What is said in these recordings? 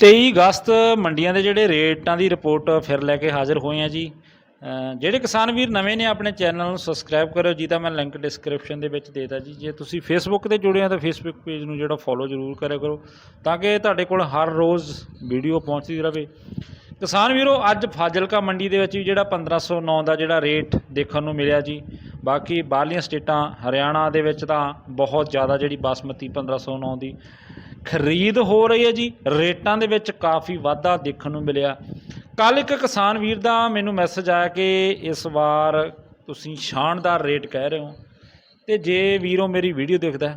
23 ਅਗਸਤ ਮੰਡੀਆਂ ਦੇ ਜਿਹੜੇ ਰੇਟਾਂ ਦੀ ਰਿਪੋਰਟ ਫਿਰ ਲੈ ਕੇ ਹਾਜ਼ਰ ਹੋਏ ਆ ਜੀ। ਜਿਹੜੇ ਕਿਸਾਨ ਵੀਰ ਨਵੇਂ ਨੇ ਆਪਣੇ ਚੈਨਲ ਨੂੰ ਸਬਸਕ੍ਰਾਈਬ ਕਰੋ ਜਿਹਦਾ ਮੈਂ ਲਿੰਕ ਡਿਸਕ੍ਰਿਪਸ਼ਨ ਦੇ ਵਿੱਚ ਦੇਤਾ ਜੀ। ਜੇ ਤੁਸੀਂ ਫੇਸਬੁੱਕ ਤੇ ਜੁੜੇ ਹੋ ਤਾਂ ਫੇਸਬੁੱਕ ਪੇਜ ਨੂੰ ਜਿਹੜਾ ਫੋਲੋ ਜ਼ਰੂਰ ਕਰਿਆ ਕਰੋ ਤਾਂ ਕਿ ਤੁਹਾਡੇ ਕੋਲ ਹਰ ਰੋਜ਼ ਵੀਡੀਓ ਪਹੁੰਚਦੀ ਰਹੇ ਕਿਸਾਨ ਵੀਰੋ, ਅੱਜ ਫਾਜ਼ਿਲਕਾ ਮੰਡੀ ਦੇ ਵਿੱਚ ਵੀ ਜਿਹੜਾ 1509 ਦਾ ਜਿਹੜਾ ਰੇਟ ਦੇਖਣ ਨੂੰ ਮਿਲਿਆ ਜੀ। ਬਾਕੀ ਬਾਹਰਲੀਆਂ ਸਟੇਟਾਂ, ਹਰਿਆਣਾ ਦੇ ਵਿੱਚ ਤਾਂ ਬਹੁਤ ਜ਼ਿਆਦਾ ਜਿਹੜੀ ਬਾਸਮਤੀ 1509 ਦੀ ਖਰੀਦ ਹੋ ਰਹੀ ਹੈ ਜੀ। ਰੇਟਾਂ ਦੇ ਵਿੱਚ ਕਾਫੀ ਵਾਧਾ ਦੇਖਣ ਨੂੰ ਮਿਲਿਆ। ਕੱਲ ਇੱਕ ਕਿਸਾਨ ਵੀਰ ਦਾ ਮੈਨੂੰ ਮੈਸੇਜ ਆਇਆ ਕਿ ਇਸ ਵਾਰ ਤੁਸੀਂ ਸ਼ਾਨਦਾਰ ਰੇਟ ਕਹਿ ਰਹੇ ਹੋ। ਤੇ ਜੇ ਵੀਰੋ ਮੇਰੀ ਵੀਡੀਓ ਦੇਖਦਾ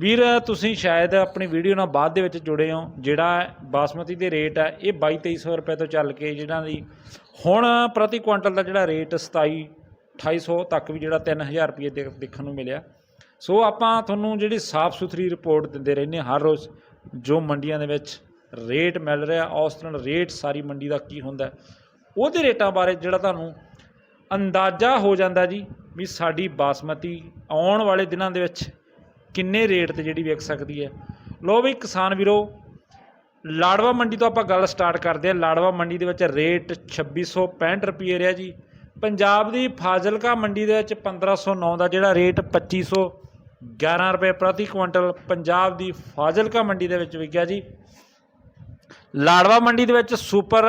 ਵੀਰ, ਤੁਸੀਂ ਸ਼ਾਇਦ ਆਪਣੀ ਵੀਡੀਓ ਨਾਲ ਬਾਅਦ ਦੇ ਵਿੱਚ ਜੁੜੇ ਹੋ। ਜਿਹੜਾ ਬਾਸਮਤੀ ਦੇ ਰੇਟ ਹੈ ਇਹ 22 2300 ਰੁਪਏ ਤੋਂ ਚੱਲ ਕੇ ਜਿਹੜਾ ਦੀ ਹੁਣ ਪ੍ਰਤੀ ਕੁਇੰਟਲ ਦਾ ਜਿਹੜਾ ਰੇਟ 27 2800 ਤੱਕ ਵੀ ਜਿਹੜਾ 3000 ਰੁਪਏ ਦੇ ਦੇਖਣ ਨੂੰ ਮਿਲਿਆ। ਸੋ ਆਪਾਂ ਤੁਹਾਨੂੰ ਜਿਹੜੀ ਸਾਫ਼ ਸੁਥਰੀ ਰਿਪੋਰਟ ਦਿੰਦੇ ਰਹਿੰਦੇ ਹਾਂ ਹਰ ਰੋਜ਼ ਜੋ ਮੰਡੀਆਂ ਦੇ ਵਿੱਚ ਰੇਟ ਮਿਲ ਰਿਹਾ ਔਸਤਨ ਰੇਟ ਸਾਰੀ ਮੰਡੀ ਦਾ ਕੀ ਹੁੰਦਾ ਉਹਦੇ ਰੇਟਾਂ ਬਾਰੇ ਜਿਹੜਾ ਤੁਹਾਨੂੰ ਅੰਦਾਜ਼ਾ ਹੋ ਜਾਂਦਾ ਜੀ ਵੀ ਸਾਡੀ ਬਾਸਮਤੀ ਆਉਣ ਵਾਲੇ ਦਿਨਾਂ ਦੇ ਵਿੱਚ ਕਿੰਨੇ ਰੇਟ ਤੇ ਜਿਹੜੀ ਵਿਕ ਸਕਦੀ ਹੈ। ਲੋ ਵੀ ਕਿਸਾਨ ਵੀਰੋ, ਲਾੜਵਾ ਮੰਡੀ ਤੋਂ ਆਪਾਂ ਗੱਲ ਸਟਾਰਟ ਕਰਦੇ ਹਾਂ। ਲਾੜਵਾ ਮੰਡੀ ਦੇ ਵਿੱਚ ਰੇਟ 2665 ਰੁਪਏ ਰਿਹਾ ਜੀ। ਪੰਜਾਬ ਦੀ ਫਾਜ਼ਿਲਕਾ ਮੰਡੀ ਦੇ ਵਿੱਚ 1509 ਦਾ ਜਿਹੜਾ ਰੇਟ 2511 ਰੁਪਏ ਪ੍ਰਤੀ ਕੁਇੰਟਲ ਪੰਜਾਬ ਦੀ ਫਾਜ਼ਿਲਕਾ ਮੰਡੀ ਦੇ ਵਿੱਚ ਵਿਕਿਆ ਜੀ। ਲਾੜਵਾ ਮੰਡੀ ਦੇ ਵਿੱਚ ਸੁਪਰ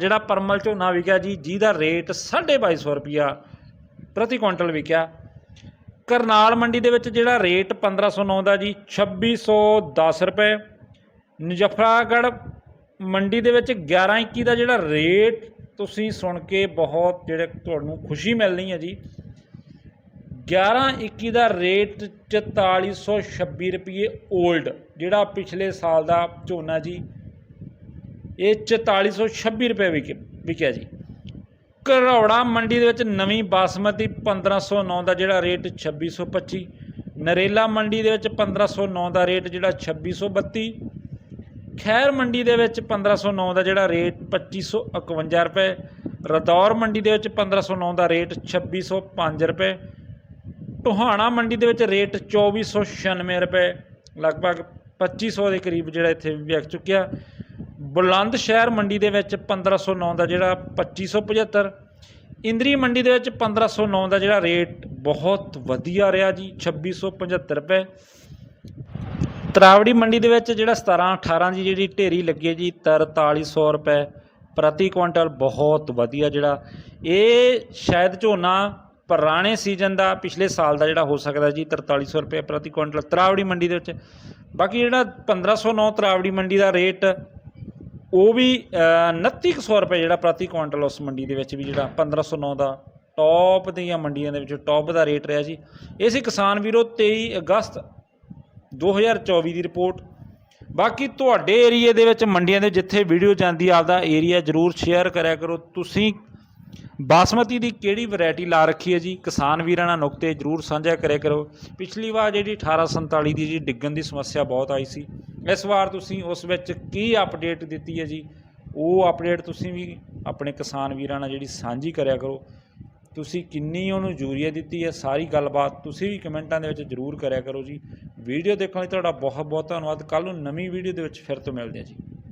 ਜਿਹੜਾ ਪਰਮਲ ਝੋਨਾ ਵਿਕਿਆ ਜੀ, ਜਿਹਦਾ ਰੇਟ 2250 ਰੁਪਿਆ ਪ੍ਰਤੀ ਕੁਇੰਟਲ ਵਿਕਿਆ। ਕਰਨਾਲ ਮੰਡੀ ਦੇ ਵਿੱਚ ਜਿਹੜਾ ਰੇਟ 1509 ਦਾ ਜੀ 2610 ਰੁਪਏ। ਮੁਜ਼ੱਫਰਾਗੜ੍ਹ ਮੰਡੀ ਦੇ ਵਿੱਚ 1121 ਦਾ ਜਿਹੜਾ ਰੇਟ ਤੁਸੀਂ ਸੁਣ ਕੇ ਬਹੁਤ ਜਿਹੜੇ ਤੁਹਾਨੂੰ ਖੁਸ਼ੀ ਮਿਲਣੀ ਹੈ ਜੀ। 1121 ਦਾ ਰੇਟ 4426 ਰੁਪਏ 올ਡ ਜਿਹੜਾ ਪਿਛਲੇ ਸਾਲ ਦਾ ਝੋਨਾ ਜੀ, ਇਹ 4426 ਰੁਪਏ ਵਿਕੇ, ਵਿਕਿਆ ਜੀ। ਘਰੌੜਾ ਮੰਡੀ ਦੇ ਵਿੱਚ ਨਵੀਂ ਬਾਸਮਤੀ 1509 ਦਾ ਜਿਹੜਾ ਰੇਟ 2625 ਨਰੇਲਾ ਮੰਡੀ ਦੇ ਵਿੱਚ 1509 ਦਾ ਰੇਟ ਜਿਹੜਾ 2632 ਖੈਰ ਮੰਡੀ ਦੇ ਵਿੱਚ 1509 ਦਾ ਜਿਹੜਾ ਰੇਟ 2551 ਰੁਪਏ, ਰਦੌਰ ਮੰਡੀ ਦੇ ਵਿੱਚ 1509 ਦਾ ਰੇਟ 2605 ਰੁਪਏ ਟੋਹਾਣਾ ਮੰਡੀ ਦੇ ਵਿੱਚ ਰੇਟ 2496 ਰੁਪਏ, ਲਗਭਗ 2500 ਦੇ ਕਰੀਬ ਜਿਹੜਾ ਇੱਥੇ ਵਿਕ ਚੁੱਕਿਆ। ਬੁਲੰਦ ਸ਼ਹਿਰ ਮੰਡੀ ਦੇ ਵਿੱਚ 1509 ਦਾ ਜਿਹੜਾ 2575 ਇੰਦਰੀ ਮੰਡੀ ਦੇ ਵਿੱਚ 1509 ਦਾ ਜਿਹੜਾ ਰੇਟ ਬਹੁਤ ਵਧੀਆ ਰਿਹਾ ਜੀ 2675 ਰੁਪਏ। ਤਰਾਵੜੀ ਮੰਡੀ ਦੇ ਵਿੱਚ ਜਿਹੜਾ 17 18 ਦੀ ਜਿਹੜੀ ਢੇਰੀ ਲੱਗੀ ਹੈ ਜੀ 4300 ਰੁਪਏ, ਪ੍ਰਤੀ ਕੁਇੰਟਲ ਬਹੁਤ ਵਧੀਆ ਜਿਹੜਾ। ਇਹ ਸ਼ਾਇਦ ਝੋਨਾ ਪੁਰਾਣੇ ਸੀਜ਼ਨ ਦਾ ਪਿਛਲੇ ਸਾਲ ਦਾ ਜਿਹੜਾ ਹੋ ਸਕਦਾ ਜੀ 4300 ਰੁਪਏ ਪ੍ਰਤੀ ਕੁਇੰਟਲ ਤਰਾਵੜੀ ਮੰਡੀ ਦੇ ਵਿੱਚ। ਬਾਕੀ ਜਿਹੜਾ 1509 ਤਰਾਵੜੀ ਮੰਡੀ ਦਾ ਰੇਟ ਉਹ ਵੀ ਅ, 2900 ਰੁਪਏ ਜਿਹੜਾ ਪ੍ਰਤੀ ਕੁਇੰਟਲ ਉਸ ਮੰਡੀ ਦੇ ਵਿੱਚ ਵੀ ਜਿਹੜਾ 1509 ਦਾ ਟੌਪ ਦੀਆਂ ਮੰਡੀਆਂ ਦੇ ਵਿੱਚ ਟੌਪ ਦਾ ਰੇਟ ਰਿਹਾ ਜੀ। ਇਹ ਸੀ ਕਿਸਾਨ ਵੀਰੋ 23 ਅਗਸਤ 2024 ਦੀ ਰਿਪੋਰਟ। ਬਾਕੀ ਤੁਹਾਡੇ ਏਰੀਏ ਦੇ ਵਿੱਚ ਮੰਡੀਆਂ ਦੇ ਜਿੱਥੇ ਵੀਡੀਓ ਜਾਂਦੀ ਆਪਦਾ ਏਰੀਆ ਜਰੂਰ ਸ਼ੇਅਰ ਕਰਿਆ ਕਰੋ। ਤੁਸੀਂ ਬਾਸਮਤੀ ਦੀ ਕਿਹੜੀ ਵੈਰਾਈਟੀ ਲਾ ਰੱਖੀ ਹੈ ਜੀ? ਕਿਸਾਨ ਵੀਰਾਂ ਨਾਲ ਨੁਕਤੇ ਜਰੂਰ ਸਾਂਝਾ ਕਰਿਆ ਕਰੋ। ਪਿਛਲੀ ਵਾਰ ਜਿਹੜੀ 1847 ਦੀ ਜੀ ਡਿੱਗਣ ਦੀ ਸਮੱਸਿਆ ਬਹੁਤ ਆਈ ਸੀ। ਇਸ ਵਾਰ ਤੁਸੀਂ ਉਸ ਵਿੱਚ ਕੀ ਅਪਡੇਟ ਦਿੱਤੀ ਹੈ ਜੀ? ਉਹ ਅਪਡੇਟ ਤੁਸੀਂ ਵੀ ਆਪਣੇ ਕਿਸਾਨ ਵੀਰਾਂ ਨਾਲ ਜਿਹੜੀ ਸਾਂਝੀ ਕਰਿਆ ਕਰੋ। ਤੁਸੀਂ ਕਿੰਨੀ ਉਹਨੂੰ ਯੂਰੀਆ ਦਿੱਤੀ ਹੈ? ਸਾਰੀ ਗੱਲਬਾਤ ਤੁਸੀਂ ਵੀ ਕਮੈਂਟਾਂ ਦੇ ਵਿੱਚ ਜਰੂਰ ਕਰਿਆ ਕਰੋ ਜੀ। ਵੀਡੀਓ ਦੇਖਣ ਲਈ ਤੁਹਾਡਾ ਬਹੁਤ ਬਹੁਤ ਧੰਨਵਾਦ। ਕੱਲ ਨੂੰ ਨਵੀਂ ਵੀਡੀਓ ਦੇ ਵਿੱਚ ਫਿਰ ਤੋਂ ਮਿਲਦੇ ਹਾਂ ਜੀ।